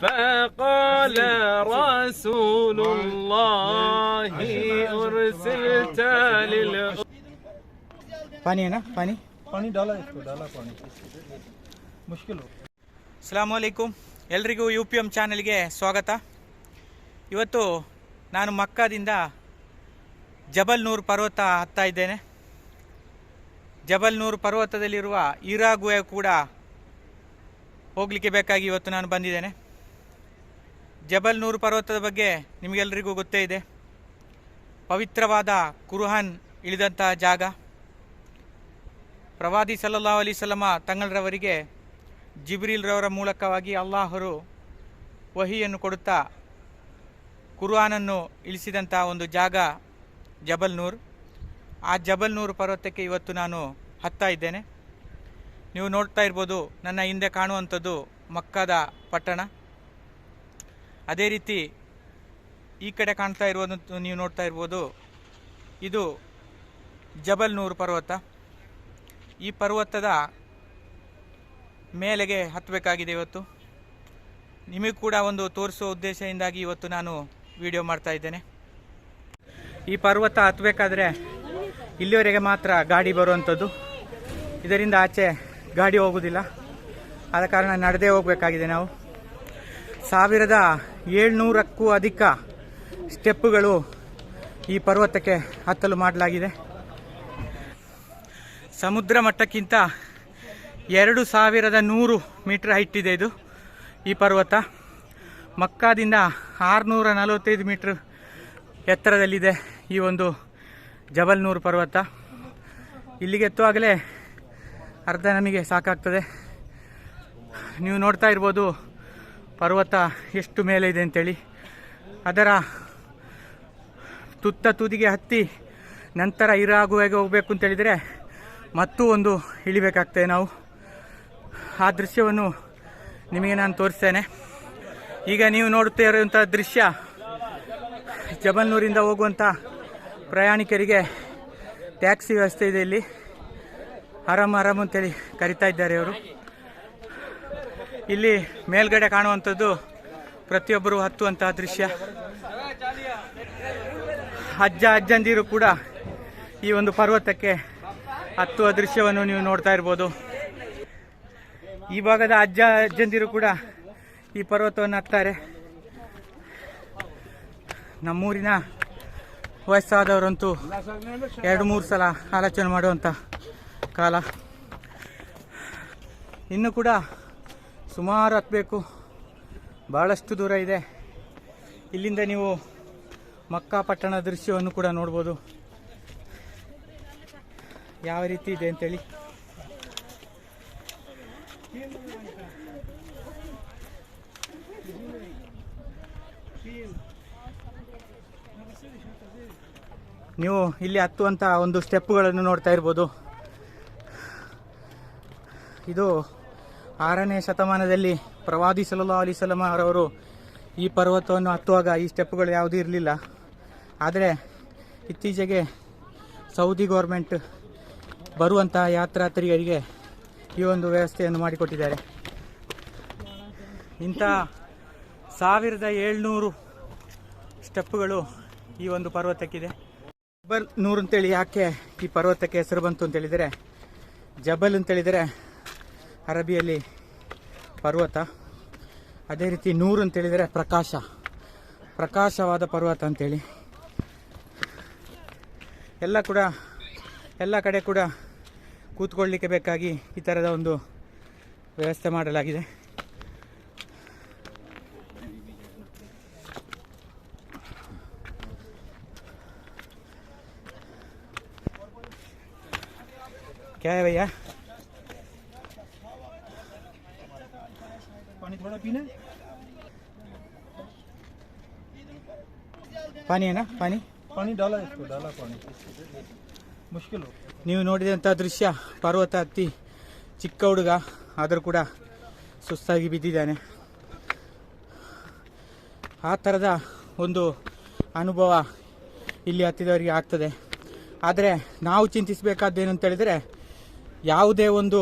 فقال رسول الله أرسلت لل पानी है ना पानी पानी डाला इसको डाला पानी मुश्किल हो ಅಸ್ಲಾಂ ವಲೈಕುಮ್ ಎಲ್ರಿಗೂ ಯು ಪಿ ಎಮ್ ಚಾನೆಲ್ಗೆ ಸ್ವಾಗತ ಇವತ್ತು ನಾನು ಮಕ್ಕಾದಿಂದ ಜಬಲ್ ನೂರ್ ಪರ್ವತ ಹತ್ತಾ ಇದ್ದೇನೆ ಜಬಲ್ ನೂರ್ ಪರ್ವತದಲ್ಲಿರುವ ಈರಾ ಗುಹೆ ಕೂಡ ಹೋಗಲಿಕ್ಕೆ ಬೇಕಾಗಿ ಇವತ್ತು ನಾನು ಬಂದಿದ್ದೇನೆ. ಜಬಲ್ ನೂರು ಪರ್ವತದ ಬಗ್ಗೆ ನಿಮಗೆಲ್ಲರಿಗೂ ಗೊತ್ತೇ ಇದೆ. ಪವಿತ್ರವಾದ ಕುರುಹಾನ್ ಇಳಿದಂತಹ ಜಾಗ. ಪ್ರವಾದಿ ಸಲ್ಲಲ್ಲಾಹು ಅಲಿ ಸಲಮ ತಂಗಳರವರಿಗೆ ಜಿಬ್ರಿಲ್ರವರ ಮೂಲಕವಾಗಿ ಅಲ್ಲಾಹರು ವಹಿಯನ್ನು ಕೊಡುತ್ತಾ ಕುರುಹಾನನ್ನು ಇಳಿಸಿದಂಥ ಒಂದು ಜಾಗ ಜಬಲ್ ನೂರ್ ಆ ಜಬಲ್ನೂರ್ ಪರ್ವತಕ್ಕೆ ಇವತ್ತು ನಾನು ಹತ್ತಾ ಇದ್ದೇನೆ. ನೀವು ನೋಡ್ತಾ ಇರ್ಬೋದು ನನ್ನ ಹಿಂದೆ ಕಾಣುವಂಥದ್ದು ಮಕ್ಕದ ಪಟ್ಟಣ. ಅದೇ ರೀತಿ ಈ ಕಡೆ ಕಾಣ್ತಾ ಇರುವಂಥ ನೀವು ನೋಡ್ತಾ ಇರ್ಬೋದು, ಇದು ಜಬಲ್ನೂರು ಪರ್ವತ. ಈ ಪರ್ವತದ ಮೇಲೆಗೆ ಹತ್ತಬೇಕಾಗಿದೆ ಇವತ್ತು. ನಿಮಗೆ ಕೂಡ ಒಂದು ತೋರಿಸುವ ಉದ್ದೇಶದಿಂದಾಗಿ ಇವತ್ತು ನಾನು ವಿಡಿಯೋ ಮಾಡ್ತಾ ಇದ್ದೇನೆ. ಈ ಪರ್ವತ ಹತ್ತಬೇಕಾದ್ರೆ ಇಲ್ಲಿವರೆಗೆ ಮಾತ್ರ ಗಾಡಿ ಬರುವಂಥದ್ದು. ಇದರಿಂದ ಆಚೆ ಗಾಡಿ ಹೋಗೋದಿಲ್ಲ. ಆದ ಕಾರಣ ನಡೆದೇ ಹೋಗಬೇಕಾಗಿದೆ ನಾವು. ಸಾವಿರದ ಏಳ್ನೂರಕ್ಕೂ ಅಧಿಕ ಸ್ಟೆಪ್ಪುಗಳು ಈ ಪರ್ವತಕ್ಕೆ ಹತ್ತಲು ಮಾಡಲಾಗಿದೆ. ಸಮುದ್ರ ಮಟ್ಟಕ್ಕಿಂತ ಎರಡು ಸಾವಿರದ ನೂರು ಮೀಟರ್ ಹೈಟ್ ಇದೆ ಇದು, ಈ ಪರ್ವತ. ಮಕ್ಕಾದಿಂದ ಆರುನೂರ ನಲವತ್ತೈದು ಮೀಟ್ರ್ ಎತ್ತರದಲ್ಲಿದೆ ಈ ಒಂದು ಜಬಲ್ನೂರು ಪರ್ವತ. ಇಲ್ಲಿಗೆ ಎತ್ತುವಾಗಲೇ ಅರ್ಧ ನಮಗೆ ಸಾಕಾಗ್ತದೆ. ನೀವು ನೋಡ್ತಾ ಇರ್ಬೋದು ಪರ್ವತ ಎಷ್ಟು ಮೇಲೆ ಇದೆ ಅಂತೇಳಿ. ಅದರ ತುತ್ತ ತುದಿಗೆ ಹತ್ತಿ ನಂತರ ಇರಾಗುವಾಗೆ ಹೋಗಬೇಕು ಅಂತೇಳಿದರೆ ಮತ್ತೂ ಒಂದು ಇಳಿಬೇಕಾಗ್ತದೆ ನಾವು. ಆ ದೃಶ್ಯವನ್ನು ನಿಮಗೆ ನಾನು ತೋರಿಸ್ತೇನೆ. ಈಗ ನೀವು ನೋಡುತ್ತಾ ಇರುವಂಥ ದೃಶ್ಯ ಜಬಲ್ನೂರಿಂದ ಹೋಗುವಂಥ ಪ್ರಯಾಣಿಕರಿಗೆ ಟ್ಯಾಕ್ಸಿ ವ್ಯವಸ್ಥೆ ಇದೆ ಇಲ್ಲಿ. ಆರಾಮ್ ಆರಾಮ್ ಅಂತೇಳಿ ಕರಿತಾ ಇದ್ದಾರೆ ಅವರು ಇಲ್ಲಿ ಮೇಲ್ಗಡೆ ಕಾಣುವಂಥದ್ದು ಪ್ರತಿಯೊಬ್ಬರು ಹತ್ತುವಂತಹ ದೃಶ್ಯ. ಅಜ್ಜ ಅಜ್ಜಂದಿರು ಕೂಡ ಈ ಒಂದು ಪರ್ವತಕ್ಕೆ ಹತ್ತುವ ದೃಶ್ಯವನ್ನು ನೀವು ನೋಡ್ತಾ ಇರ್ಬೋದು. ಈ ಭಾಗದ ಅಜ್ಜ ಅಜ್ಜಂದಿರು ಕೂಡ ಈ ಪರ್ವತವನ್ನು ಹತ್ತಾರೆ ನಮ್ಮೂರಿನ ವಯಸ್ಸಾದವರಂತೂ ಎರಡು ಮೂರು ಸಲ ಆಲೋಚನೆ ಮಾಡುವಂಥ ಕಾಲ. ಇನ್ನು ಕೂಡ ಸುಮಾರು ಹತ್ತಬೇಕು ಭಾಳಷ್ಟು ದೂರ ಇದೆ. ಇಲ್ಲಿಂದ ನೀವು ಮಕ್ಕಾ ಪಟ್ಟಣ ದೃಶ್ಯವನ್ನು ಕೂಡ ನೋಡ್ಬೋದು. ಯಾವ ರೀತಿ ಇದೆ ಅಂತೇಳಿ. ನೀವು ಇಲ್ಲಿ ಹತ್ತುವಂಥ ಒಂದು ಸ್ಟೆಪ್ಗಳನ್ನು ನೋಡ್ತಾ ಇರ್ಬೋದು. ಇದು ಆರನೇ ಶತಮಾನದಲ್ಲಿ ಪ್ರವಾದಿ ಸಲಲ್ಲಾ ಅಲಿ ಸಲಮ ಅವರವರು ಈ ಪರ್ವತವನ್ನು ಹತ್ತುವಾಗ ಈ ಸ್ಟೆಪ್ಗಳು ಯಾವುದೂ ಇರಲಿಲ್ಲ. ಆದರೆ ಇತ್ತೀಚೆಗೆ ಸೌದಿ ಗೌರ್ಮೆಂಟ್ ಬರುವಂತಹ ಯಾತ್ರಾತ್ರಿಯರಿಗೆ ಈ ಒಂದು ವ್ಯವಸ್ಥೆಯನ್ನು ಮಾಡಿಕೊಟ್ಟಿದ್ದಾರೆ. ಇಂಥ ಸಾವಿರದ ಏಳ್ನೂರು ಸ್ಟೆಪ್ಪುಗಳು ಈ ಒಂದು ಪರ್ವತಕ್ಕಿದೆ. ಜಬಲ್ ನೂರು ಅಂತೇಳಿ ಯಾಕೆ ಈ ಪರ್ವತಕ್ಕೆ ಹೆಸರು ಬಂತು ಅಂತೇಳಿದರೆ, ಜಬಲ್ ಅಂತೇಳಿದರೆ ಅರಬಿಯಲ್ಲಿ ಪರ್ವತ. ಅದೇ ರೀತಿ ನೂರು ಅಂತೇಳಿದರೆ ಪ್ರಕಾಶ. ಪ್ರಕಾಶವಾದ ಪರ್ವತ ಅಂತೇಳಿ. ಎಲ್ಲ ಕೂಡ, ಎಲ್ಲ ಕಡೆ ಕೂಡ ಕೂತ್ಕೊಳ್ಳಿಕ್ಕೆ ಬೇಕಾಗಿ ಈ ಥರದ ಒಂದು ವ್ಯವಸ್ಥೆ ಮಾಡಲಾಗಿದೆ. क्या पानी थोड़ा पीना पानी है ना पानी पानी डाला इसको डाला पानी मुश्किल हो ನೀವು ನೋಡಿದಂಥ ದೃಶ್ಯ ಪರ್ವತ ಹತ್ತಿ ಚಿಕ್ಕ ಹುಡುಗ ಆದರೂ ಕೂಡ ಸುಸ್ತಾಗಿ ಬಿದ್ದಿದ್ದಾನೆ ಆ ಥರದ ಒಂದು ಅನುಭವ ಇಲ್ಲಿ ಹತ್ತಿದವರಿಗೆ ಆಗ್ತದೆ ಆದರೆ ನಾವು ಚಿಂತಿಸಬೇಕಾದ್ದೇನು ಅಂತ ಹೇಳಿದರೆ ಯಾವುದೇ ಒಂದು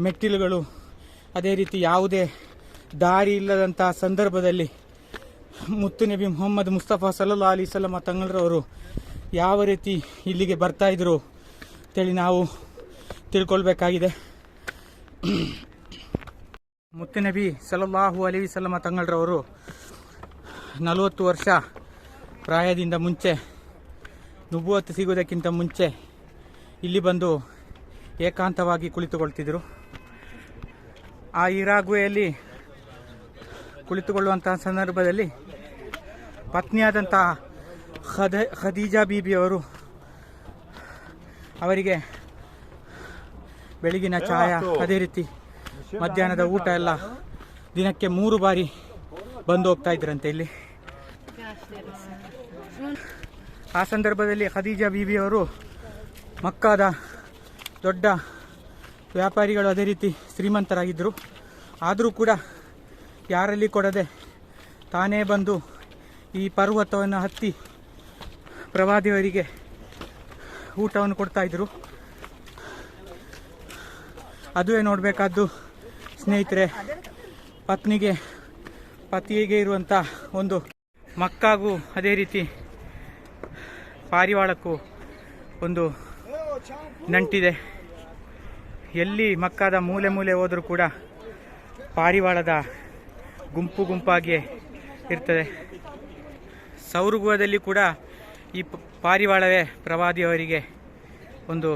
ಮೆಟ್ಟಿಲುಗಳು ಅದೇ ರೀತಿ ಯಾವುದೇ ದಾರಿ ಇಲ್ಲದಂತಹ ಸಂದರ್ಭದಲ್ಲಿ ಮುತ್ತು ನಬಿ ಮೊಹಮ್ಮದ್ ಮುಸ್ತಫಾ ಸಲ್ಲಾ ಅಲಿ ಸಲಮ ತಂಗಳರವರು ಯಾವ ರೀತಿ ಇಲ್ಲಿಗೆ ಬರ್ತಾ ಇದ್ರು ಅಂತೇಳಿ ನಾವು ತಿಳ್ಕೊಳ್ಬೇಕಾಗಿದೆ. ಮುತ್ತು ನಬಿ ಸಲ್ಲಲ್ಲಾಹು ಅಲಿ ಸಲಮ ತಂಗಳರವರು ನಲವತ್ತು ವರ್ಷ ಪ್ರಾಯದಿಂದ ಮುಂಚೆ ನುಬುವತ್ತು ಸಿಗುವುದಕ್ಕಿಂತ ಮುಂಚೆ ಇಲ್ಲಿ ಬಂದು ಏಕಾಂತವಾಗಿ ಕುಳಿತುಕೊಳ್ತಿದ್ರು. ಆ ಇರಾಗುವೆಯಲ್ಲಿ ಕುಳಿತುಕೊಳ್ಳುವಂತಹ ಸಂದರ್ಭದಲ್ಲಿ ಪತ್ನಿಯಾದಂತಹ ಖದ ಖದೀಜಾ ಬೀಬಿಯವರು ಅವರಿಗೆ ಬೆಳಗಿನ ಚಾಯ ಅದೇ ರೀತಿ ಮಧ್ಯಾಹ್ನದ ಊಟ ಎಲ್ಲ ದಿನಕ್ಕೆ ಮೂರು ಬಾರಿ ಬಂದು ಹೋಗ್ತಾ ಇದ್ರಂತೆ ಇಲ್ಲಿ. ಆ ಸಂದರ್ಭದಲ್ಲಿ ಖದೀಜಾ ಬೀಬಿಯವರು ಮಕ್ಕಾದ ದೊಡ್ಡ ವ್ಯಾಪಾರಿಗಳು ಅದೇ ರೀತಿ ಶ್ರೀಮಂತರಾಗಿದ್ದರು. ಆದರೂ ಕೂಡ ಯಾರಲ್ಲಿ ಕೊಡದೆ ತಾನೇ ಬಂದು ಈ ಪರ್ವತವನ್ನು ಹತ್ತಿ ಪ್ರವಾದಿಯವರಿಗೆ ಊಟವನ್ನು ಕೊಡ್ತಾಯಿದ್ರು ಅದುವೇ ನೋಡಬೇಕಾದ್ದು ಸ್ನೇಹಿತರೆ, ಪತ್ನಿಗೆ, ಪತಿಗೆ ಇರುವಂಥ ಒಂದು ಮಕ್ಕಾಗೂ ಅದೇ ರೀತಿ ಪಾರಿವಾಳಕ್ಕೂ ಒಂದು ನಂಟಿದೆ. ಎಲ್ಲಿ ಮಕ್ಕಾದ ಮೂಲೆ ಮೂಲೆ ಹೋದರೂ ಕೂಡ ಪಾರಿವಾಳದ ಗುಂಪು ಗುಂಪಾಗಿ ಇರ್ತದೆ. ಸೌರುಗುವದಲ್ಲಿ ಕೂಡ ಈ ಪಾರಿವಾಳವೇ ಪ್ರವಾದಿಯವರಿಗೆ ಒಂದು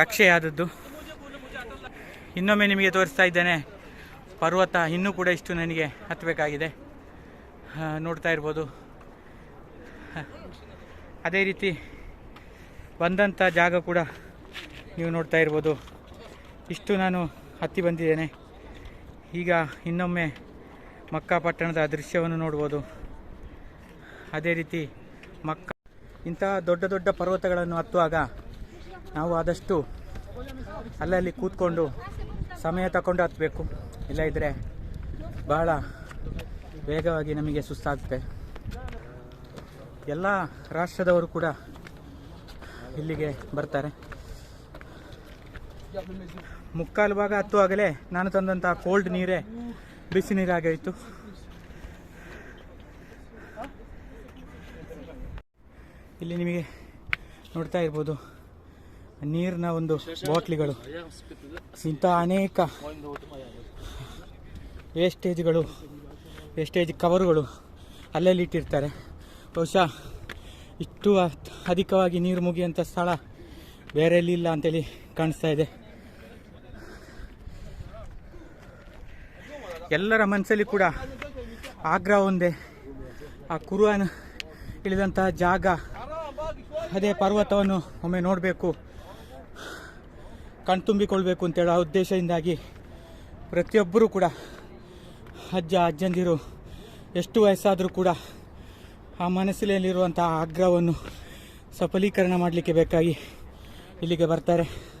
ರಕ್ಷೆಯಾದದ್ದು. ಇನ್ನೊಮ್ಮೆ ನಿಮಗೆ ತೋರಿಸ್ತಾ ಇದ್ದೇನೆ, ಪರ್ವತ ಇನ್ನೂ ಕೂಡ ಇಷ್ಟು ನನಗೆ ಹತ್ತಬೇಕಾಗಿದೆ. ನೋಡ್ತಾ ಇರ್ಬೋದು. ಅದೇ ರೀತಿ ಬಂದಂಥ ಜಾಗ ಕೂಡ ನೀವು ನೋಡ್ತಾ ಇರ್ಬೋದು. ಇಷ್ಟು ನಾನು ಹತ್ತಿ ಬಂದಿದ್ದೇನೆ. ಈಗ ಇನ್ನೊಮ್ಮೆ ಮಕ್ಕಾ ಪಟ್ಟಣದ ದೃಶ್ಯವನ್ನು ನೋಡ್ಬೋದು. ಅದೇ ರೀತಿ ಮಕ್ಕ ಇಂತಹ ದೊಡ್ಡ ದೊಡ್ಡ ಪರ್ವತಗಳನ್ನು ಹತ್ತುವಾಗ ನಾವು ಆದಷ್ಟು ಅಲ್ಲಲ್ಲಿ ಕೂತ್ಕೊಂಡು ಸಮಯ ತಗೊಂಡು ಹತ್ತಬೇಕು ಇಲ್ಲ ಇದ್ದರೆ ಬಹಳ ವೇಗವಾಗಿ ನಮಗೆ ಸುಸ್ತಾಗುತ್ತೆ. ಎಲ್ಲ ರಾಷ್ಟ್ರದವರು ಕೂಡ ಇಲ್ಲಿಗೆ ಬರ್ತಾರೆ. ಮುಕ್ಕಾಲು ಭಾಗ ಆಗಲೇ ನಾನು ತಂದಂತಹ ಕೋಲ್ಡ್ ನೀರೇ ಬಿಸಿ ನೀರಾಗೋಯಿತು ಇಲ್ಲಿ ನಿಮಗೆ ನೋಡ್ತಾ ಇರ್ಬೋದು ನೀರಿನ ಒಂದು ಬಾಟ್ಲಿಗಳು. ಇಂಥ ಅನೇಕ ವೇಸ್ಟೇಜ್ಗಳು ವೇಸ್ಟೇಜ್ ಕವರುಗಳು ಅಲ್ಲಲ್ಲಿ ಇಟ್ಟಿರ್ತಾರೆ. ಬಹುಶಃ ಇಷ್ಟು ಅಧಿಕವಾಗಿ ನೀರು ಮುಗಿಯುವಂಥ ಸ್ಥಳ ಬೇರೆ ಅಂತೇಳಿ ಕಾಣಿಸ್ತಾ ಇದೆ. ಎಲ್ಲರ ಮನಸ್ಸಲ್ಲಿ ಕೂಡ ಆಗ್ರಹ ಒಂದೇ. ಆ ಕುರುವನ ಇಳಿದಂತಹ ಜಾಗ, ಅದೇ ಪರ್ವತವನ್ನು ಒಮ್ಮೆ ನೋಡಬೇಕು ಕಣ್ತುಂಬಿಕೊಳ್ಬೇಕು ಅಂತೇಳೋ ಆ ಉದ್ದೇಶದಿಂದಾಗಿ ಪ್ರತಿಯೊಬ್ಬರೂ ಕೂಡ, ಅಜ್ಜ, ಅಜ್ಜಂದಿರು, ಎಷ್ಟು ವಯಸ್ಸಾದರೂ ಕೂಡ ಆ ಮನಸ್ಸಿನಲ್ಲಿರುವಂಥ ಆಗ್ರಹವನ್ನು ಸಫಲೀಕರಣ ಮಾಡಲಿಕ್ಕೆ ಬೇಕಾಗಿ ಇಲ್ಲಿಗೆ ಬರ್ತಾರೆ.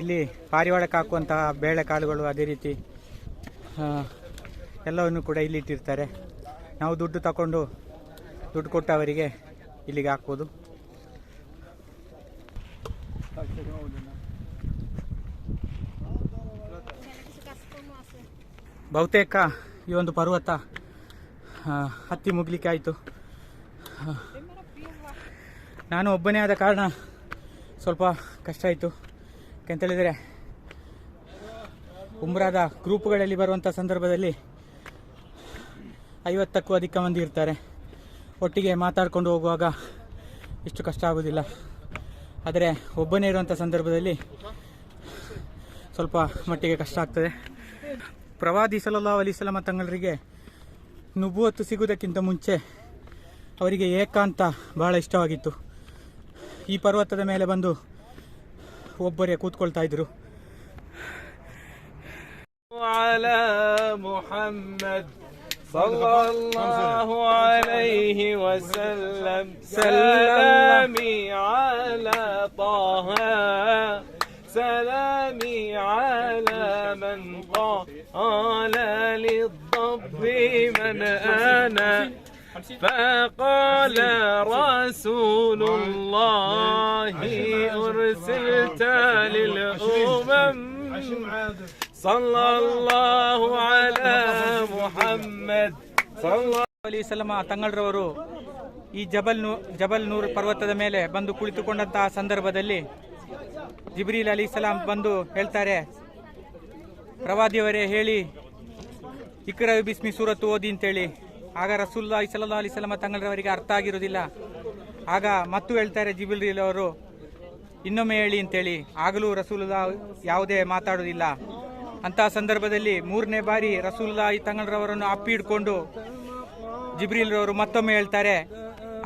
ಇಲ್ಲಿ ಪಾರಿವಾಳಕ್ಕೆ ಹಾಕುವಂತಹ ಬೇಳೆಕಾಳುಗಳು ಅದೇ ರೀತಿ ಎಲ್ಲವನ್ನು ಕೂಡ ಇಲ್ಲಿ ಇಟ್ಟಿರ್ತಾರೆ. ನಾವು ದುಡ್ಡು ತಗೊಂಡು ದುಡ್ಡು ಕೊಟ್ಟು ಅವರಿಗೆ ಇಲ್ಲಿಗೆ ಹಾಕ್ಬೋದು ಬಹುತೇಕ ಈ ಒಂದು ಪರ್ವತ ಹತ್ತಿ ಮುಗಲಿಕ್ಕೆ ಆಯಿತು. ನಾನು ಒಬ್ಬನೇ ಆದ ಕಾರಣ ಸ್ವಲ್ಪ ಕಷ್ಟ ಆಯಿತು. ಯಾಕೆಂತೇಳಿದರೆ, ಉಮ್ರಾದ ಗ್ರೂಪ್ಗಳಲ್ಲಿ ಬರುವಂಥ ಸಂದರ್ಭದಲ್ಲಿ ಐವತ್ತಕ್ಕೂ ಅಧಿಕ ಮಂದಿ ಇರ್ತಾರೆ. ಒಟ್ಟಿಗೆ ಮಾತಾಡ್ಕೊಂಡು ಹೋಗುವಾಗ ಇಷ್ಟು ಕಷ್ಟ ಆಗೋದಿಲ್ಲ. ಆದರೆ ಒಬ್ಬನೇ ಇರುವಂಥ ಸಂದರ್ಭದಲ್ಲಿ ಸ್ವಲ್ಪ ಮಟ್ಟಿಗೆ ಕಷ್ಟ ಆಗ್ತದೆ. ಪ್ರವಾದಿ ಸಲ್ಲಾ ಅಲಿಸ್ಲಾಮ ತಂಗಳರಿಗೆ ನುಬುವತ್ತು ಸಿಗುವುದಕ್ಕಿಂತ ಮುಂಚೆ ಅವರಿಗೆ ಏಕಾಂತ ಬಹಳ ಇಷ್ಟವಾಗಿತ್ತು ಈ ಪರ್ವತದ ಮೇಲೆ ಬಂದು ಒಬ್ಬರೇ ಕೂತ್ಕೊಳ್ತಾ ಇದ್ರು على محمد صلى الله عليه وسلم سلامي على طه سلامي على من قال للضب من أنا فقال رسول الله أرسلت للأمم صلى الله على محمد صلى ಅಲಿ ಸಲಮ ತಂಗಳರವರು ಈ ಜಬಲ್ ನೂ ಜಬಲ್ ನೂರ್ ಪರ್ವತದ ಮೇಲೆ ಬಂದು ಕುಳಿತುಕೊಂಡಂತಹ ಸಂದರ್ಭದಲ್ಲಿ ಜಿಬ್ರೀಲ್ ಅಲಿ ಸಲಾಂ ಬಂದು ಹೇಳ್ತಾರೆ. ಪ್ರವಾದಿಯವರೇ ಹೇಳಿ ಇಕ್ರ ಬಿಸ್ಮಿ ಸೂರತ್ತು ಓದಿ ಅಂತೇಳಿ. ಆಗ ರಸೂಲ್ಲಾ ಸಲ್ಲಾ ಅಲಿ ಸಲಮ ತಂಗಳವರಿಗೆ ಅರ್ಥ ಆಗಿರೋದಿಲ್ಲ ಆಗ ಮತ್ತು ಹೇಳ್ತಾರೆ ಜಿಬ್ರೀಲ್ ಅವರು, ಇನ್ನೊಮ್ಮೆ ಹೇಳಿ ಅಂತೇಳಿ. ಆಗಲೂ ರಸೂಲುಲ್ಲಾ ಯಾವುದೇ ಮಾತಾಡೋದಿಲ್ಲ ಅಂತಹ ಸಂದರ್ಭದಲ್ಲಿ ಮೂರನೇ ಬಾರಿ ರಸೂಲ್ಲಾ ಈ ತಂಗಳರವರನ್ನು ಅಪ್ಪಿ ಹಿಡ್ಕೊಂಡು ಜಿಬ್ರೀಲ್ ರವರು ಮತ್ತೊಮ್ಮೆ ಹೇಳ್ತಾರೆ.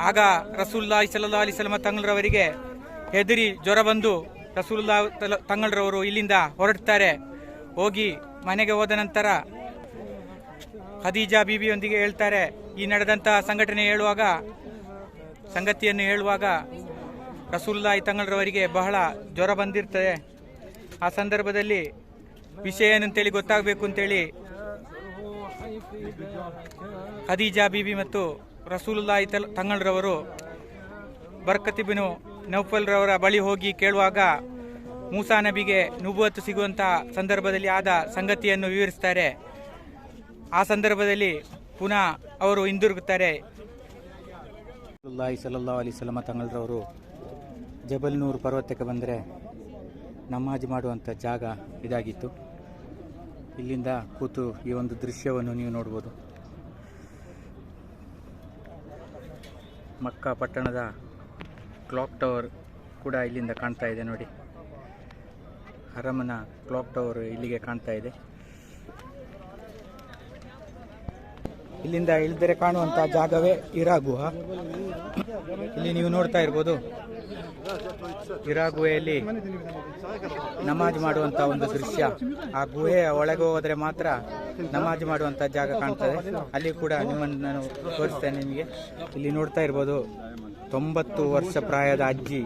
ಆಗ ರಸೂಲ್ಲಾ ಸಲ್ಲಾ ಅಲಿ ಸಲಮ ತಂಗಳರವರಿಗೆ ಹೆದರಿ ಜ್ವರ ಬಂದು ರಸೂಲ್ಲಾ ತಲ- ತಂಗಳರವರು ಇಲ್ಲಿಂದ ಹೊರಡ್ತಾರೆ. ಹೋಗಿ ಮನೆಗೆ ಹೋದ ನಂತರ ಖದೀಜಾ ಬೀಬಿಯೊಂದಿಗೆ ಹೇಳ್ತಾರೆ. ಈ ನಡೆದಂತಹ ಸಂಘಟನೆ ಹೇಳುವಾಗ, ಸಂಗತಿಯನ್ನು ಹೇಳುವಾಗ ರಸೂಲ್ಲಾ ತಂಗಳರವರಿಗೆ ಬಹಳ ಜ್ವರ ಬಂದಿರ್ತದೆ. ಆ ಸಂದರ್ಭದಲ್ಲಿ ವಿಷಯ ಏನಂತೇಳಿ ಗೊತ್ತಾಗಬೇಕು ಅಂತೇಳಿ ಖದೀಜಾ ಬೀಬಿ ಮತ್ತು ರಸೂಲುಲ್ಲಾಹಿ ತಲ್- ತಂಗಳರವರು ಬರ್ಕತಿಬಿನು ನೌಫಲ್ ರವರ ಬಳಿ ಹೋಗಿ ಕೇಳುವಾಗ ಮೂಸಾ ನಬಿಗೆ ನುಬುವತ್ತು ಸಿಗುವಂತ ಸಂದರ್ಭದಲ್ಲಿ ಆದ ಸಂಗತಿಯನ್ನು ವಿವರಿಸ್ತಾರೆ ಆ ಸಂದರ್ಭದಲ್ಲಿ ಪುನಃ ಅವರು ಹಿಂದಿರುಗುತ್ತಾರೆ. ಸಲಲ್ಲಾ ಅಲಿ ಸಲಮ ತಂಗಳ್ರವರು ಜಬಲ್ ನೂರ್ ಪರ್ವತಕ್ಕೆ ಬಂದರೆ ನಮಾಜ್ ಮಾಡುವಂಥ ಜಾಗ ಇದಾಗಿತ್ತು. ಇಲ್ಲಿಂದ ಕೂತು ಈ ಒಂದು ದೃಶ್ಯವನ್ನು ನೀವು ನೋಡ್ಬೋದು. ಮಕ್ಕ ಪಟ್ಟಣದ ಕ್ಲಾಕ್ ಟವರ್ ಕೂಡ ಇಲ್ಲಿಂದ ಕಾಣ್ತಾ ಇದೆ ನೋಡಿ. ಅರಮನ ಕ್ಲಾಕ್ ಟವರ್ ಇಲ್ಲಿಗೆ ಕಾಣ್ತಾ ಇದೆ. ಇಲ್ಲಿಂದ ಇಳಿದರೆ ಕಾಣುವಂಥ ಜಾಗವೇ ಇರಾ ಗುಹಾ. ಇಲ್ಲಿ ನೀವು ನೋಡ್ತಾ ಇರ್ಬೋದು. ಇರಾ ಗುಹೆಯಲ್ಲಿ ನಮಾಜ್ ಮಾಡುವಂತ ಒಂದು ದೃಶ್ಯ. ಆ ಗುಹೆಯ ಒಳಗೆ ಹೋದ್ರೆ ಮಾತ್ರ ನಮಾಜ್ ಮಾಡುವಂತ ಜಾಗ ಕಾಣ್ತದೆ. ಅಲ್ಲಿ ಕೂಡ ನಿಮ್ಮನ್ನು ನಾನು ತೋರಿಸ್ತೇನೆ ನಿಮಗೆ. ಇಲ್ಲಿ ನೋಡ್ತಾ ಇರ್ಬೋದು. ತೊಂಬತ್ತು ವರ್ಷ ಪ್ರಾಯದ ಅಜ್ಜಿ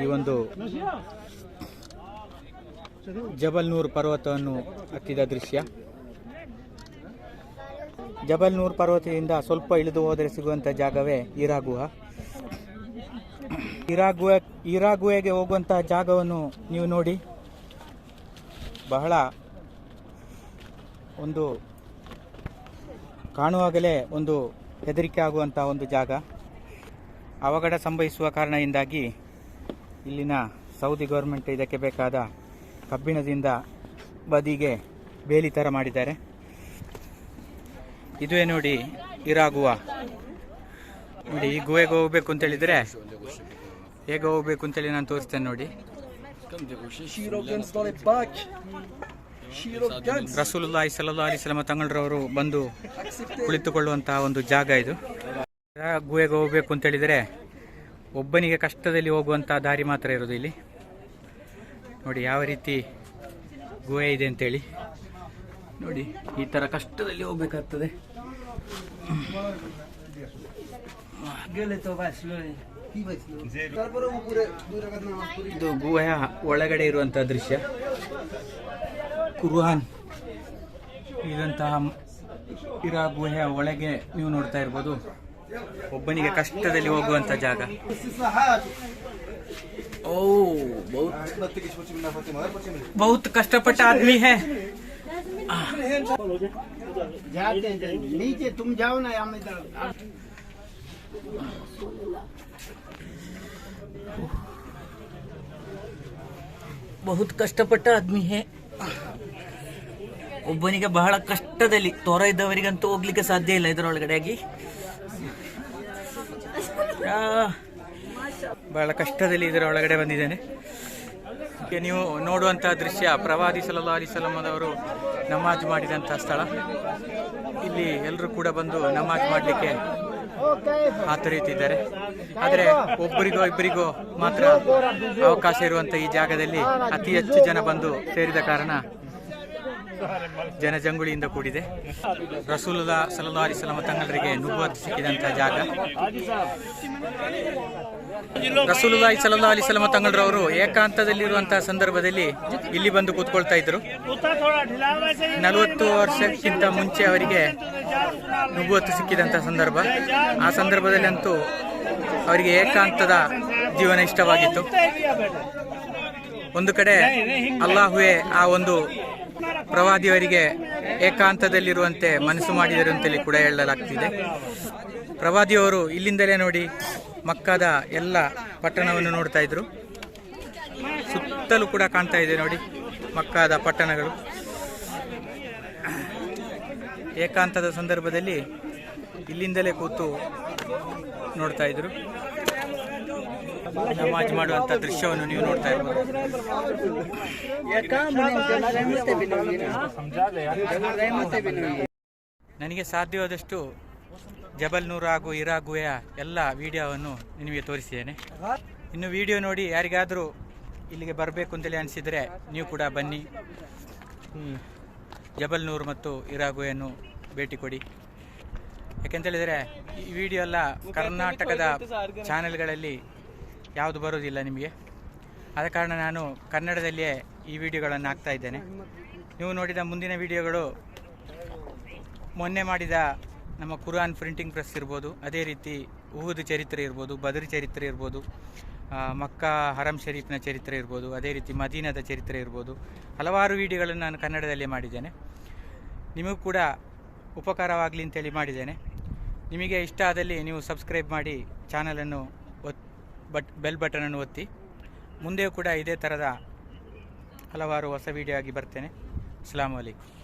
ಈ ಒಂದು ಜಬಲ್ನೂರ್ ಪರ್ವತವನ್ನು ಹತ್ತಿದ ದೃಶ್ಯ. ಜಬಲ್ನೂರ್ ಪರ್ವತದಿಂದ ಸ್ವಲ್ಪ ಇಳಿದು ಹೋದರೆ ಸಿಗುವಂಥ ಜಾಗವೇ ಇರಾಗುಹ ಇರಾಗುಹ ಇರಾಗುಹೆಗೆ ಗುಹೆ ಇರಾ ಹೋಗುವಂತಹ ಜಾಗವನ್ನು ನೀವು ನೋಡಿ. ಬಹಳ ಒಂದು ಕಾಣುವಾಗಲೇ ಒಂದು ಹೆದರಿಕೆ ಆಗುವಂಥ ಒಂದು ಜಾಗ. ಅವಘಡ ಸಂಭವಿಸುವ ಕಾರಣದಿಂದಾಗಿ ಇಲ್ಲಿನ ಸೌದಿ ಗೌರ್ಮೆಂಟ್ ಇದಕ್ಕೆ ಬೇಕಾದ ಕಬ್ಬಿಣದಿಂದ ಬದಿಗೆ ಬೇಲಿ ಥರ ಮಾಡಿದ್ದಾರೆ. ಇದುವೇ ನೋಡಿ ಇರಾಗುವ. ನೋಡಿ, ಈ ಗುಹೆಗೆ ಹೋಗ್ಬೇಕು ಅಂತ ಹೇಳಿದ್ರೆ ಹೇಗೆ ಹೋಗ್ಬೇಕು ಅಂತೇಳಿ ನಾನು ತೋರಿಸ್ತೇನೆ ನೋಡಿ. ರಸೂಲುಲ್ಲಾಹಿ ಸಲ್ಲಾ ಅಲಿ ತಂಗಳವರು ತಂಗಳರವರು ಬಂದು ಕುಳಿತುಕೊಳ್ಳುವಂತಹ ಒಂದು ಜಾಗ ಇದು. ಗುಹೆಗೆ ಹೋಗ್ಬೇಕು ಅಂತ ಹೇಳಿದರೆ ಒಬ್ಬನಿಗೆ ಕಷ್ಟದಲ್ಲಿ ಹೋಗುವಂಥ ದಾರಿ ಮಾತ್ರ ಇರೋದು ಇಲ್ಲಿ. ನೋಡಿ, ಯಾವ ರೀತಿ ಗುಹೆ ಇದೆ ಅಂತೇಳಿ. ನೋಡಿ, ಈ ತರ ಕಷ್ಟದಲ್ಲಿ ಹೋಗ್ಬೇಕಾಗ್ತದೆ. ಇದು ಗುಹೆಯ ಒಳಗಡೆ ಇರುವಂತಹ ದೃಶ್ಯ. ಕುರುಹಾನ್. ಇದಂತಹ ಇರ ಗುಹೆಯ ಒಳಗೆ ನೀವು ನೋಡ್ತಾ ಇರ್ಬೋದು. ಒಬ್ಬನಿಗೆ ಕಷ್ಟದಲ್ಲಿ ಹೋಗುವಂತ ಜಾಗ ಓ ಬಹುತ್ ಕಷ್ಟಪಟ್ಟ ಆದ್ಮಿ ಹೇ जाते हैं नीचे तुम जाओ ना हम इधर ಬಹುತ್ ಕಷ್ಟಪಟ್ಟ ಆದ್ಮಿ ಹೇ ಒಬ್ಬನಿಗೆ ಬಹಳ ಕಷ್ಟದಲ್ಲಿ ತೊರ ಇದ್ದವರಿಗಂತೂ ಹೋಗ್ಲಿಕ್ಕೆ ಸಾಧ್ಯ ಇಲ್ಲ ಇದರೊಳಗಡೆ ಆಗಿ ಆ, ಬಹಳ ಕಷ್ಟದಲ್ಲಿ ಇದರ ಒಳಗಡೆ ಬಂದಿದ್ದೇನೆ. ನೀವು ನೋಡುವಂತಹ ದೃಶ್ಯ ಪ್ರವಾದಿ ಸಲಹ ಅಲಿ ಅವರು ನಮಾಜ್ ಮಾಡಿದಂತಹ ಸ್ಥಳ. ಇಲ್ಲಿ ಎಲ್ಲರೂ ಕೂಡ ಬಂದು ನಮಾಜ್ ಮಾಡಲಿಕ್ಕೆ ಹಾತೊರೆಯುತ್ತಿದ್ದಾರೆ. ಆದರೆ ಒಬ್ಬರಿಗೋ ಇಬ್ಬರಿಗೋ ಮಾತ್ರ ಅವಕಾಶ ಇರುವಂತ ಈ ಜಾಗದಲ್ಲಿ ಅತಿ ಹೆಚ್ಚು ಜನ ಬಂದು ಸೇರಿದ ಕಾರಣ ಜನಜಂಗುಳಿಯಿಂದ ಕೂಡಿದೆ. ರಸೂಲದ ಸಲ್ಲಾ ಸಲಮ ತಂಗಳರಿಗೆ ನುಗ್ಗುವತ್ ಸಿಕ್ಕಿದಂತಹ ಜಾಗ. ರಸೂಲುಲ್ಲಾಹಿ ಅಲಿ ಸಲಮ ತಂಗಳರವರು ಏಕಾಂತದಲ್ಲಿರುವಂತಹ ಸಂದರ್ಭದಲ್ಲಿ ಇಲ್ಲಿ ಬಂದು ಕೂತ್ಕೊಳ್ತಾ ಇದ್ರು ನಲವತ್ತು ವರ್ಷಕ್ಕಿಂತ ಮುಂಚೆ ಅವರಿಗೆ ನುಗ್ಗುವತ್ತು ಸಿಕ್ಕಿದಂತಹ ಸಂದರ್ಭ. ಆ ಸಂದರ್ಭದಲ್ಲಿ ಅಂತೂ ಅವರಿಗೆ ಏಕಾಂತದ ಜೀವನ ಇಷ್ಟವಾಗಿತ್ತು. ಒಂದು ಕಡೆ ಅಲ್ಲಾಹುವೆ ಆ ಒಂದು ಪ್ರವಾದಿಯವರಿಗೆ ಏಕಾಂತದಲ್ಲಿರುವಂತೆ ಮನಸ್ಸು ಮಾಡಿದರು ಅಂತೇಳಿ ಕೂಡ ಹೇಳಲಾಗ್ತಿದೆ. ಪ್ರವಾದಿಯವರು ಇಲ್ಲಿಂದಲೇ ನೋಡಿ ಮಕ್ಕದ ಎಲ್ಲ ಪಟ್ಟಣವನ್ನು ನೋಡ್ತಾ ಇದ್ರು. ಸುತ್ತಲೂ ಕೂಡ ಕಾಣ್ತಾ ಇದೆ ನೋಡಿ ಮಕ್ಕದ ಪಟ್ಟಣಗಳು. ಏಕಾಂತದ ಸಂದರ್ಭದಲ್ಲಿ ಇಲ್ಲಿಂದಲೇ ಕೂತು ನೋಡ್ತಾ ಇದ್ರು. ನಮಾಜ್ ಮಾಡುವಂತ ದೃಶ್ಯವನ್ನು ನೀವು ನೋಡ್ತಾ ಇರ್ಬೋದು. ನನಗೆ ಸಾಧ್ಯವಾದಷ್ಟು ಜಬಲ್ ನೂರ್ ಹಾಗೂ ಇರಾಗುವೆಯ ಎಲ್ಲ ವಿಡಿಯೋವನ್ನು ನಿಮಗೆ ತೋರಿಸಿದ್ದೇನೆ. ಇನ್ನು ವಿಡಿಯೋ ನೋಡಿ ಯಾರಿಗಾದರೂ ಇಲ್ಲಿಗೆ ಬರಬೇಕು ಅಂತೇಳಿ ಅನಿಸಿದರೆ ನೀವು ಕೂಡ ಬನ್ನಿ. ಜಬಲ್ನೂರು ಜಬಲ್ ನೂರ್ ಮತ್ತು ಇರಾಗುವೆಯನ್ನು ಭೇಟಿ ಕೊಡಿ. ಯಾಕೆಂತೇಳಿದರೆ ಈ ವಿಡಿಯೋ ಎಲ್ಲ ಕರ್ನಾಟಕದ ಚಾನೆಲ್ಗಳಲ್ಲಿ ಯಾವುದು ಬರೋದಿಲ್ಲ ನಿಮಗೆ. ಆದ ಕಾರಣ ನಾನು ಕನ್ನಡದಲ್ಲಿಯೇ ಈ ವಿಡಿಯೋಗಳನ್ನು ಹಾಕ್ತಾ ಇದ್ದೇನೆ. ನೀವು ನೋಡಿದ ಮುಂದಿನ ವಿಡಿಯೋಗಳು ಮೊನ್ನೆ ಮಾಡಿದ ನಮ್ಮ ಕುರಾನ್ ಪ್ರಿಂಟಿಂಗ್ ಪ್ರೆಸ್ ಇರ್ಬೋದು, ಅದೇ ರೀತಿ ಉಹುದ್ ಚರಿತ್ರೆ ಇರ್ಬೋದು, ಬದರಿ ಚರಿತ್ರೆ ಇರ್ಬೋದು ಮಕ್ಕ ಹರಂ ಶರೀಫ್ನ ಚರಿತ್ರೆ ಇರ್ಬೋದು, ಅದೇ ರೀತಿ ಮದೀನದ ಚರಿತ್ರೆ ಇರ್ಬೋದು, ಹಲವಾರು ವಿಡಿಯೋಗಳನ್ನು ನಾನು ಕನ್ನಡದಲ್ಲಿ ಮಾಡಿದ್ದೇನೆ. ನಿಮಗೂ ಕೂಡ ಉಪಕಾರವಾಗಲಿ ಅಂತೇಳಿ ಮಾಡಿದ್ದೇನೆ. ನಿಮಗೆ ಇಷ್ಟ ಆದಲ್ಲಿ ನೀವು ಸಬ್ಸ್ಕ್ರೈಬ್ ಮಾಡಿ ಚಾನಲನ್ನು ಬಟ್ ಬೆಲ್ ಬಟನನ್ನು ಒತ್ತಿ. ಮುಂದೆಯೂ ಕೂಡ ಇದೇ ಥರದ ಹಲವಾರು ಹೊಸ ವಿಡಿಯೋ ಆಗಿ ಬರ್ತೇನೆ. ಅಸ್ಲಾಂ ವಲೈಕುಮ್